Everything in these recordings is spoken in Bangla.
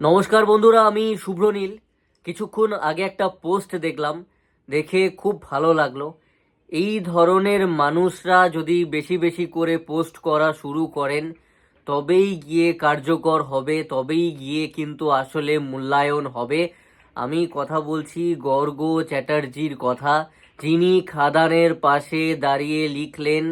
নমস্কার বন্ধুরা, আমি শুভ্রনীল কিছুক্ষণ আগে একটা পোস্ট দেখলাম, দেখে খুব ভালো লাগল। এই ধরনের মানুষরা যদি বেশি বেশি করে পোস্ট করা শুরু করেন, তবেই গিয়ে কার্যকর হবে, তবেই গিয়ে কিন্তু আসলে মূল্যায়ন হবে। আমি কথা বলছি গর্গ চ্যাটার্জির কথা, যিনি খাদানের পাশে দাঁড়িয়ে লিখলেন,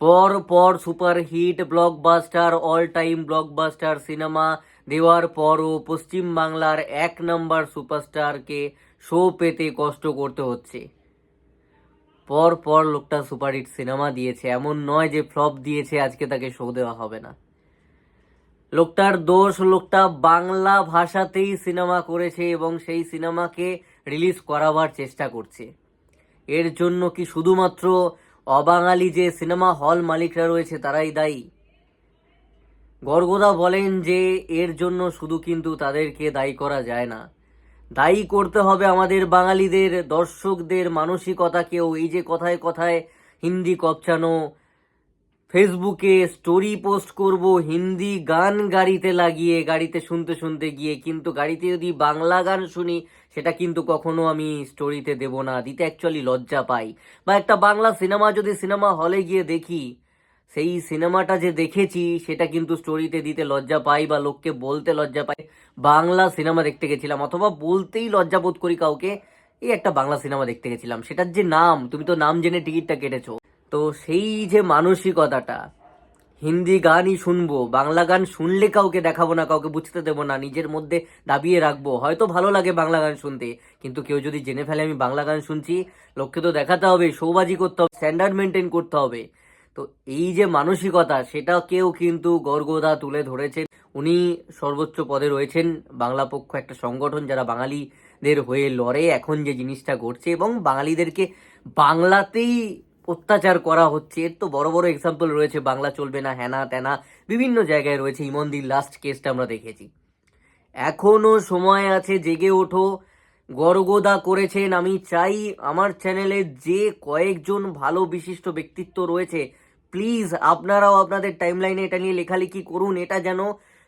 পর পর superhit, blockbuster all time blockbuster cinema দেওয়ার পরও পশ্চিমবাংলার এক নম্বর সুপারস্টারকে শো পেতে কষ্ট করতে হচ্ছে। পর পর লোকটা সুপারহিট সিনেমা দিয়েছে, এমন নয় যে ফ্লপ দিয়েছে, আজকে তাকে শো দেওয়া হবে না। লোকটার দোষ, লোকটা বাংলা ভাষাতেই সিনেমা করেছে এবং সেই সিনেমাকে রিলিজ করাবার চেষ্টা করছে। এর জন্য কি শুধুমাত্র অবাঙালি যে সিনেমা হল মালিকরা রয়েছে, তারাই দায়ী? গর্গদা বলেন যে, এর জন্য শুধু কিন্তু তাদেরকে দায়ী করা যায় না। দায়ী করতে হবে আমাদের বাঙালিদের, দর্শকদের মানসিকতাকেও এই যে কথায় কথায় হিন্দি কপচানো ফেসবুকে স্টোরি পোস্ট করব, হিন্দি গান গাড়িতে লাগিয়ে, গাড়িতে শুনতে শুনতে গিয়ে, কিন্তু গাড়িতে যদি বাংলা গান শুনি, সেটা কিন্তু কখনো আমি স্টোরিতে দেব না। দিতে অ্যাকচুয়ালি লজ্জা পাই। বা একটা বাংলা সিনেমা, যদি সিনেমা হলে গিয়ে দেখি সেই সিনেমাটা যে দেখেছি, সেটা কিন্তু স্টোরিতে দিতে লজ্জা পাই বা লোককে বলতে লজ্জা পাই। বাংলা সিনেমা দেখতে গেছিলাম, অথবা বলতেই লজ্জা বোধ করি কাউকে, এই একটা বাংলা সিনেমা দেখতে গেছিলাম। সেটার যে নাম, তুমি তো নাম জেনে টিকিটটা কেটেছো। তো সেই যে মানসিকতাটা, হিন্দি গানই শুনব, বাংলা গান শুনলে কাউকে দেখাবো না, কাউকে বুঝতে দেবো না, নিজের মধ্যে দাবিয়ে রাখব। হয়তো ভালো লাগে বাংলা গান শুনতে, কিন্তু কেউ যদি জেনে ফেলে আমি বাংলা গান শুনছি, লোককে তো দেখাতে হবে সৌবাজি করতে হবে স্ট্যান্ডার্ড মেনটেন করতে হবে। তো এই যে মানসিকতা সেটাকেও কিন্তু গর্গদা তুলে ধরেছেন। উনি সর্বোচ্চ পদে রয়েছেন। বাংলা পক্ষ একটা সংগঠন যারা বাঙালিদের হয়ে লড়ে, এখন যে জিনিসটা ঘটছে এবং বাঙালিদেরকে বাংলাতেই অত্যাচার করা হচ্ছে। এর তো বড় বড় এক্সাম্পল রয়েছে, বাংলা চলবে না, হ্যানা ত্যানা, বিভিন্ন জায়গায় রয়েছে। ইমন্দির লাস্ট কেসটা আমরা দেখেছি। এখনও সময় আছে, জেগে ওঠো। গর্গদা করেছেন, আমি চাই আমার চ্যানেলে যে কয়েকজন ভালো বিশিষ্ট ব্যক্তিত্ব রয়েছে প্লিজ আপনারাও আপনাদের টাইমলাইনে এটা নিয়ে লেখালেখি করুন। এটা যেন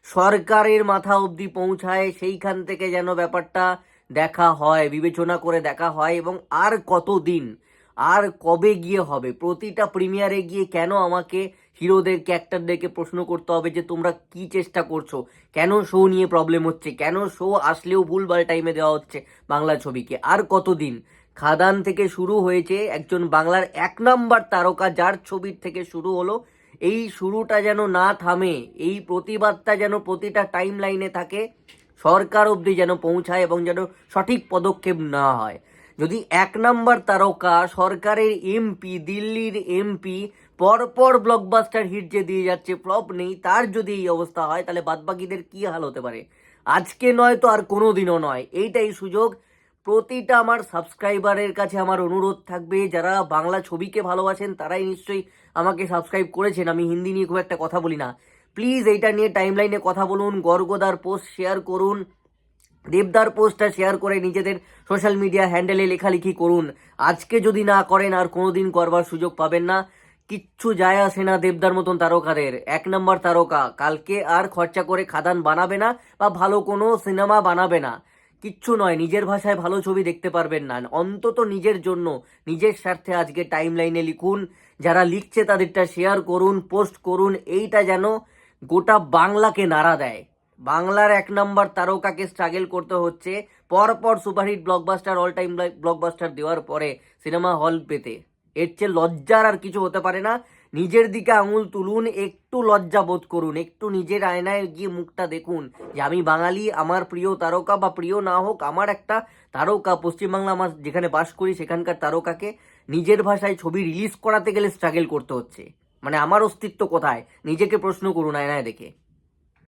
সরকারের মাথা অবধি পৌঁছায়, সেইখান থেকে যেন ব্যাপারটা দেখা হয়, বিবেচনা করে দেখা হয়, এবং আর কতদিন, আর কবে গিয়ে হবে? প্রতিটা প্রিমিয়ারে গিয়ে কেন আমাকে হিরোদের ক্যারেক্টারদেরকে প্রশ্ন করতে হবে যে, তোমরা কি চেষ্টা করছ? কেন শো নিয়ে প্রবলেম হচ্ছে? কেন শো আসলেও ভুলভাল টাইমে দেওয়া হচ্ছে বাংলা ছবিকে? আর কতদিন? খাদান থেকে শুরু হয়েছে একজন বাংলার এক নম্বর তারকা যার ছবির থেকে শুরু হলো। এই শুরুটা যেন না থামে, এই প্রতিবাদটা যেন প্রতিটা টাইম লাইনে থাকে, সরকার অবধি যেন পৌঁছায় এবং যেন সঠিক পদক্ষেপ না হয়। যদি এক নম্বর তারকা সরকারের এমপি দিল্লির এমপি পরপর ব্লকবাস্টার হিট যে দিয়ে যাচ্ছে ফ্লপ নেই, তার যদি এই অবস্থা হয়, তাহলে বাদবাকিদের কি হাল হতে পারে? আজকে নয় তো আর কোনো দিনও নয়। এইটাই সুযোগ। প্রতিটা আমার সাবস্ক্রাইবারের কাছে আমার অনুরোধ থাকবে, যারা বাংলা ছবিকে ভালোবাসেন তারাই নিশ্চয়ই আমাকে সাবস্ক্রাইব করেছেন। আমি হিন্দি নিয়ে খুব একটা কথা বলি না। প্লিজ এইটা নিয়ে টাইমলাইনে কথা বলুন, গর্গদার পোস্ট শেয়ার করুন, দেবদার পোস্টটা শেয়ার করে নিজেদের সোশ্যাল মিডিয়া হ্যান্ডেলে লেখালেখি করুন। আজকে যদি না করেন, আর কোনোদিন করবার সুযোগ পাবেন না। কিচ্ছু যায় আসে না দেবদার মতন তারকাদের। এক নম্বর তারকা। কালকে আর খরচা করে খাদান বানাবে না বা ভালো কোনো সিনেমা বানাবে না। কিচ্ছু নয়, নিজের ভাষায় ভালো ছবি দেখতে পারবেন না। অন্তত নিজের জন্য, নিজের স্বার্থে আজকে টাইম লাইনে লিখুন, যারা লিখছে তাদেরটা শেয়ার করুন পোস্ট করুন, এইটা যেন গোটা বাংলাকে নাড়া দেয়। বাংলার এক নম্বর তারকাকে স্ট্রাগল করতে হচ্ছে। পরপর superhit blockbuster all time blockbuster দেওয়ার পরে সিনেমা হল পেতে। এর চেয়ে লজ্জার আর কিছু হতে পারে না। নিজের দিকে আঙুল তুলুন, একটু লজ্জা বোধ করুন, একটু নিজের আয়নায় গিয়ে মুখটা দেখুন যে আমি বাঙালি, আমার প্রিয় তারকা বা প্রিয় না হোক, আমার একটা তারকা, পশ্চিমবাংলা আমার যেখানে বাস করি সেখানকার তারকাকে নিজের ভাষায় ছবি রিলিজ করাতে গেলে স্ট্রাগল করতে হচ্ছে। মানে আমার অস্তিত্ব কোথায়? নিজেকে প্রশ্ন করুন আয়নায় দেখে।